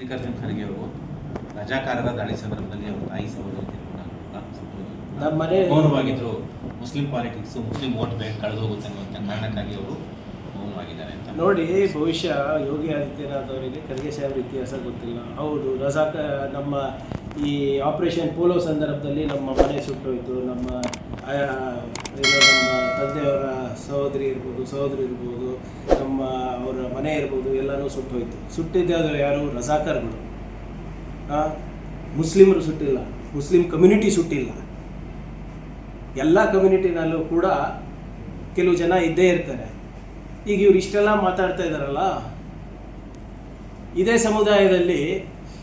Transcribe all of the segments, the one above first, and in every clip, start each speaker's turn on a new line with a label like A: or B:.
A: ಮಲ್ಲಿಕಾರ್ಜುನ್ ಖರ್ಗೆ ಅವರು ರಜಾಕಾರರ ದಾಳಿ ಸಂದರ್ಭದಲ್ಲಿ ಅವರ ತಾಯಿ ಸಹೋದರಿ
B: ನಮ್ಮ ಮನೆ
A: ಮೌನವಾಗಿದ್ರು Muslim politics Muslim vote bank ಕಳೆದು ಹೋಗುತ್ತೆ ಅನ್ನುವಂಥ ಕಾರಣಕ್ಕಾಗಿ ಅವರು ಮೌನವಾಗಿದ್ದಾರೆ ಅಂತ.
B: ನೋಡಿ ಬಹುಶಃ ಯೋಗಿ ಆದಿತ್ಯನಾಥ್ ಅವರಿಗೆ ಖರ್ಗೆ ಸಾಹೇಬ್ರ ಇತಿಹಾಸ ಗೊತ್ತಿಲ್ಲ. ಹೌದು ರಜಾಕ ನಮ್ಮ ಈ ಆಪರೇಷನ್ ಪೋಲೋ ಸಂದರ್ಭದಲ್ಲಿ ನಮ್ಮ ಮನೆ ಸುಟ್ಟೋಯ್ತು. ನಮ್ಮ ನಮ್ಮ ತಂದೆಯವರ ಸಹೋದರಿ ಇರ್ಬೋದು ಸಹೋದರಿ ಇರ್ಬೋದು, ನಮ್ಮ ಅವರ ಮನೆ ಇರ್ಬೋದು, ಎಲ್ಲನೂ ಸುಟ್ಟೋಯ್ತು. ಸುಟ್ಟಿದ್ದು ಯಾರು? ರಜಾಕರ್ಗಳು. ಮುಸ್ಲಿಮರು ಸುಟ್ಟಿಲ್ಲ. Muslim community ಸುಟ್ಟಿಲ್ಲ. ಎಲ್ಲ ಕಮ್ಯುನಿಟಿನಲ್ಲೂ ಕೂಡ ಕೆಲವು ಜನ ಇದ್ದೇ ಇರ್ತಾರೆ. ಈಗ ಇವ್ರು ಇಷ್ಟೆಲ್ಲ ಮಾತಾಡ್ತಾ ಇದ್ದಾರಲ್ಲ? ಇದೇ ಸಮುದಾಯದಲ್ಲಿ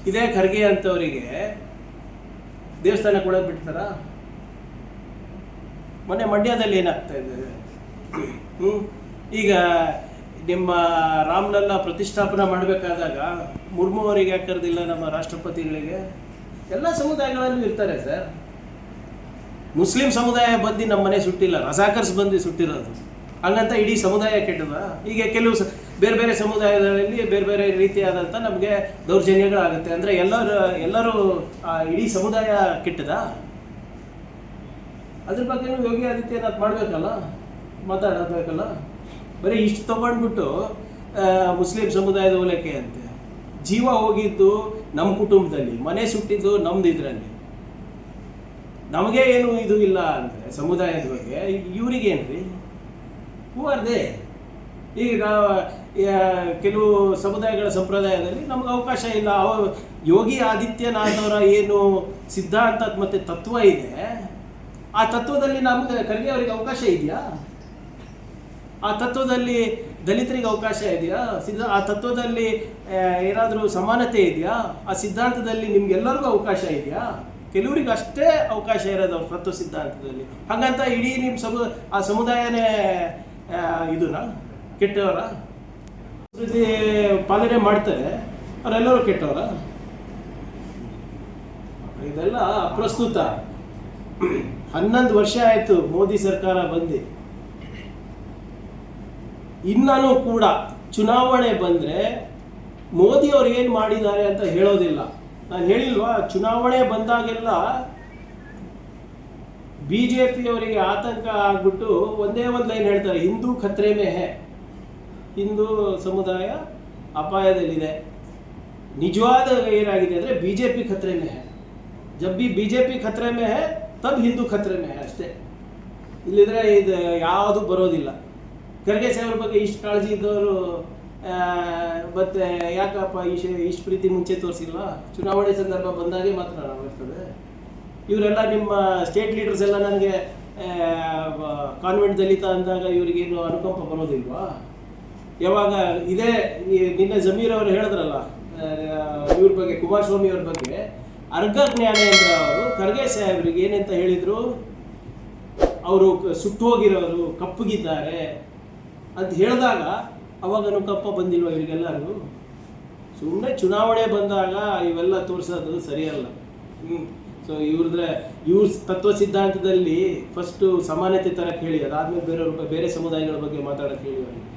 B: ಇದೇ ಖರ್ಗೆ ಅಂತವರಿಗೆ ದೇವಸ್ಥಾನ ಕೊಡೋದು ಬಿಡ್ತಾರ? ಮೊನ್ನೆ ಮಂಡ್ಯದಲ್ಲಿ ಏನಾಗ್ತಾ ಇದೆ? ಈಗ ನಿಮ್ಮ ರಾಮ್ಲಲ್ಲ ಪ್ರತಿಷ್ಠಾಪನೆ ಮಾಡಬೇಕಾದಾಗ ಮುರ್ಮು ಅವರಿಗೆ ಯಾಕೆ ಕರೆದಿಲ್ಲ ನಮ್ಮ ರಾಷ್ಟ್ರಪತಿಗಳಿಗೆ? ಎಲ್ಲ ಸಮುದಾಯಗಳಲ್ಲೂ ಇರ್ತಾರೆ ಸರ್. ಮುಸ್ಲಿಂ ಸಮುದಾಯ ಬಂದು ನಮ್ಮ ಮನೆ ಸುಟ್ಟಿಲ್ಲ, ರಸಾಕರ್ಸ್ ಬಂದು ಸುಟ್ಟಿರೋದು. ಹಂಗಂತ ಇಡೀ ಸಮುದಾಯ ಕೆಟ್ಟದ. ಈಗ ಕೆಲವು ಬೇರೆ ಬೇರೆ ಸಮುದಾಯಗಳಲ್ಲಿ ಬೇರೆ ಬೇರೆ ರೀತಿಯಾದಂಥ ನಮಗೆ ದೌರ್ಜನ್ಯಗಳಾಗುತ್ತೆ. ಅಂದರೆ ಎಲ್ಲರೂ ಎಲ್ಲರೂ ಇಡೀ ಸಮುದಾಯ ಕೆಟ್ಟದ? ಅದ್ರ ಬಗ್ಗೆನೂ ಯೋಗಿ ಆದಿತ್ಯನಾಥ್ ಮಾಡಬೇಕಲ್ಲ? ಮಾತಾಡಬೇಕಲ್ಲ ಬರೀ ಇಷ್ಟು ತಗೊಂಡ್ಬಿಟ್ಟು ಮುಸ್ಲಿಂ ಸಮುದಾಯದ ಓಲೈಕೆ ಅಂತೆ. ಜೀವ ಹೋಗಿದ್ದು ನಮ್ಮ ಕುಟುಂಬದಲ್ಲಿ, ಮನೆ ಸುಟ್ಟಿದ್ದು ನಮ್ದು ಇದರಲ್ಲಿ. ನಮಗೆ ಏನು ಇದು ಇಲ್ಲ ಅಂದರೆ, ಸಮುದಾಯದ ಬಗ್ಗೆ ಇವರಿಗೇನ್ರಿ ಹೂ ಆರ್ ಈಗ ಕೆಲವು ಸಮುದಾಯಗಳ ಸಂಪ್ರದಾಯದಲ್ಲಿ ನಮ್ಗೆ ಅವಕಾಶ ಇಲ್ಲ. ಅವ, ಯೋಗಿ ಆದಿತ್ಯನಾಥ್ ಅವರ ಏನು ಸಿದ್ಧಾಂತ ಮತ್ತು ತತ್ವ ಇದೆ, ಆ ತತ್ವದಲ್ಲಿ ನಮ್ಗೆ, ಖರ್ಗೆ ಅವರಿಗೆ ಅವಕಾಶ ಇದೆಯಾ? ಆ ತತ್ವದಲ್ಲಿ ದಲಿತರಿಗೆ ಅವಕಾಶ ಇದೆಯಾ? ಸಿದ್ಧ ಆ ತತ್ವದಲ್ಲಿ ಏನಾದರೂ ಸಮಾನತೆ ಇದೆಯಾ? ಆ ಸಿದ್ಧಾಂತದಲ್ಲಿ ನಿಮ್ಗೆಲ್ಲರಿಗೂ ಅವಕಾಶ ಇದೆಯಾ? ಕೆಲವರಿಗೆ ಅಷ್ಟೇ ಅವಕಾಶ ಇರೋದು ಅವ್ರ ತತ್ವ ಸಿದ್ಧಾಂತದಲ್ಲಿ. ಹಾಗಂತ ಇಡೀ ನಿಮ್ಮ ಸಮು ಆ ಸಮುದಾಯನೇ ಇದನ್ನ? ಇದುನಾ ಕೆಟ್ಟವರ? ಸಂಸ್ಕೃತಿ ಪಾಲನೆ ಮಾಡ್ತಾರೆ, ಅವರೆಲ್ಲರೂ ಕೆಟ್ಟವರ? ಇದೆಲ್ಲ ಅಪ್ರಸ್ತುತ ಹನ್ನೊಂದು ವರ್ಷ ಆಯಿತು ಮೋದಿ ಸರ್ಕಾರ ಬಂದು. ಇನ್ನೂ ಕೂಡ ಚುನಾವಣೆ ಬಂದರೆ ಮೋದಿ ಅವ್ರು ಏನು ಮಾಡಿದ್ದಾರೆ ಅಂತ ಹೇಳೋದಿಲ್ಲ. ನಾನು ಹೇಳಿಲ್ವಾ? ಚುನಾವಣೆ ಬಂದಾಗೆಲ್ಲ ಬಿ ಜೆ ಪಿಯವರಿಗೆ ಆತಂಕ ಆಗ್ಬಿಟ್ಟು ಒಂದೇ ಒಂದು ಲೈನ್ ಹೇಳ್ತಾರೆ, ಹಿಂದೂ ಖತ್ರೆ ಹೇ, ಹಿಂದೂ ಸಮುದಾಯ ಅಪಾಯದಲ್ಲಿದೆ. ನಿಜವಾದ ಏನಾಗಿದೆ ಅಂದರೆ ಬಿ ಜೆ ಪಿ ಖತ್ರೆ ಮೇಹೆ ಹೇ. ಜಬ್ ಬಿ ಬಿ ಜೆ ಪಿ ಖತ್ರೆ ಮೇಹೆ ತಬ್ ಹಿಂದೂ ಖತ್ರೆ ಮೇ ಹೇ ಅಷ್ಟೇ. ಇಲ್ಲಿದ್ರೆ ಇದು ಯಾವುದು ಬರೋದಿಲ್ಲ. ಖರ್ಗೆ ಸಾಹೇಬ್ರ ಬಗ್ಗೆ ಇಷ್ಟು ಕಾಳಜಿ ಇದ್ದವರು ಮತ್ತೆ ಯಾಕಪ್ಪ ಇಷ್ಟು ಇಷ್ಟು ಪ್ರೀತಿ ಮುಂಚೆ ತೋರಿಸಿಲ್ಲ ಚುನಾವಣೆ ಸಂದರ್ಭ ಬಂದಾಗೆ ಮಾತ್ರ ಬರ್ತದೆ ಇವರೆಲ್ಲ ನಿಮ್ಮ ಸ್ಟೇಟ್ ಲೀಡರ್ಸ್ ಎಲ್ಲ ನನಗೆ ಕಾನ್ವೆಂಟ್ ದಲಿತ ಅಂದಾಗ ಇವರಿಗೇನು ಅನುಕಂಪ ಬರೋದಿಲ್ವಾ? ಯಾವಾಗ ಇದೇ ನಿನ್ನೆ ಜಮೀರ್ ಅವರು ಹೇಳಿದ್ರಲ್ಲ ಇವ್ರ ಬಗ್ಗೆ, ಕುಮಾರಸ್ವಾಮಿ ಅವ್ರ ಬಗ್ಗೆ ಅರ್ಘ ಜ್ಞಾನೇಂದ್ರ ಅವರು ಖರ್ಗೆ ಸಾಹೇಬ್ರಿಗೆ ಏನಂತ ಹೇಳಿದ್ರು? ಅವರು ಸುಟ್ಟು ಹೋಗಿರೋರು ಕಪ್ಪಗಿದ್ದಾರೆ. ಅಂತ ಹೇಳಿದಾಗ, ಅವಾಗ ಅನುಕಂಪ ಬಂದಿಲ್ವ ಇವರಿಗೆಲ್ಲರೂ? ಸುಮ್ಮನೆ ಚುನಾವಣೆ ಬಂದಾಗ ಇವೆಲ್ಲ ತೋರಿಸೋದು ಸರಿಯಲ್ಲ. ಹ್ಞೂ ಸೊ ಇವ್ರದ್ರೆ, ಇವ್ರ ತತ್ವ ಸಿದ್ಧಾಂತದಲ್ಲಿ ಫಸ್ಟು ಸಮಾನತೆ ತರಕ್ಕೆ ಕೇಳಿ, ಅದಾದಮೇಲೆ ಬೇರೆಯವ್ರ ಬೇರೆ ಸಮುದಾಯಗಳ ಬಗ್ಗೆ ಮಾತಾಡಕ್ಕೆ ಹೇಳಿ ಅವರಿಗೆ.